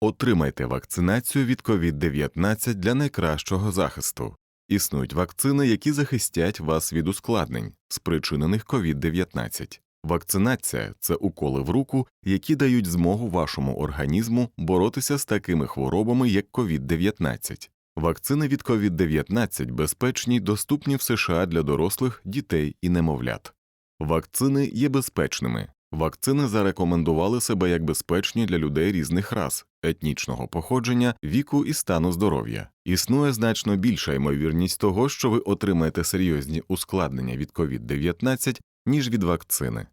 Отримайте вакцинацію від COVID-19 для найкращого захисту. Існують вакцини, які захистять вас від ускладнень, спричинених COVID-19. Вакцинація це уколи в руку, які дають змогу вашому організму боротися з такими хворобами, як COVID-19. Вакцини від COVID-19 безпечні доступні в США для дорослих, дітей і немовлят. Вакцини є безпечними. Вакцини зарекомендували себе як безпечні для людей різних рас, етнічного походження, віку і стану здоров'я. Існує значно більша ймовірність того, що ви отримаєте серйозні ускладнення від COVID-19, ніж від вакцини.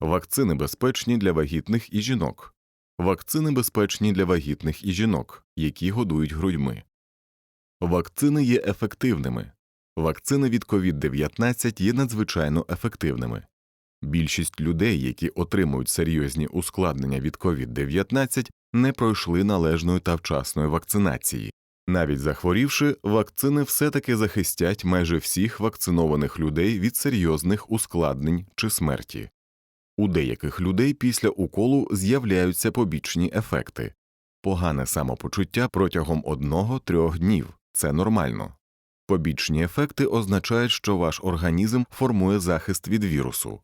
Вакцини безпечні для вагітних і жінок. Вакцини безпечні для вагітних і жінок, які годують грудьми. Вакцини є ефективними. Вакцини від COVID-19 є надзвичайно ефективними. Більшість людей, які отримують серйозні ускладнення від COVID-19, не пройшли належної та вчасної вакцинації. Навіть захворівши, вакцини все-таки захистять майже всіх вакцинованих людей від серйозних ускладнень чи смерті. У деяких людей після уколу з'являються побічні ефекти погане самопочуття протягом 1-3 днів це нормально. Побічні ефекти означають, що ваш організм формує захист від вірусу.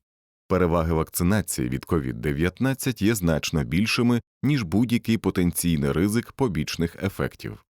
Переваги вакцинації від COVID-19 є значно більшими, ніж будь-який потенційний ризик побічних ефектів.